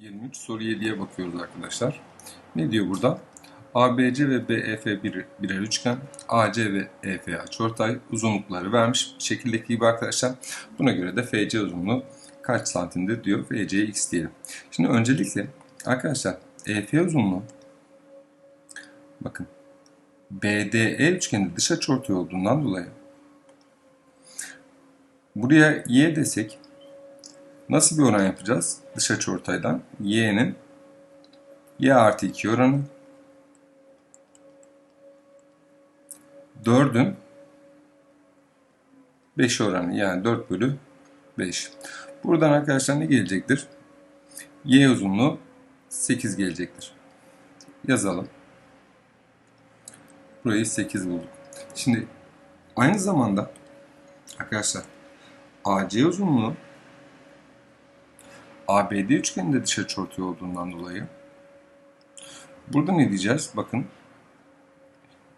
23 soru 7'ye bakıyoruz arkadaşlar. Ne diyor burada? ABC ve BEF bir, birer üçgen. AC ve EF açıortay uzunlukları vermiş şekildeki gibi arkadaşlar. Buna göre de FC uzunluğu kaç santimdir diyor. FC'ye x diyelim. Şimdi öncelikle arkadaşlar EF uzunluğu bakın BDE üçgeni dış açıortay olduğundan dolayı buraya y desek Nasıl bir oran yapacağız? Dış açıortaydan y'nin y artı 2 oranı 4'ün 5 oranı yani 4 bölü 5. Buradan arkadaşlar ne gelecektir? Y uzunluğu 8 gelecektir. Yazalım. Burayı 8 bulduk. Şimdi aynı zamanda arkadaşlar AC uzunluğu ABD üçgeninde dış açıortay olduğundan dolayı burada ne diyeceğiz? Bakın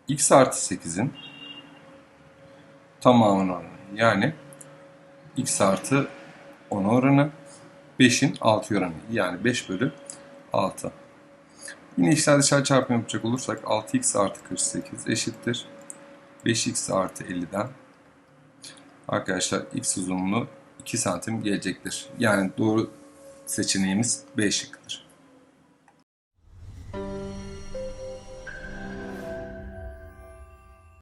x artı 8'in tamamının oranı. Yani x artı 10 oranı 5'in 6 oranı. Yani 5 bölü 6. Yine içler dışarı çarpımı yapacak olursak 6x artı 48 eşittir. 5x artı 50'den arkadaşlar x uzunluğu 2 santim gelecektir. Yani doğru seçeneğimiz B şıkkıdır.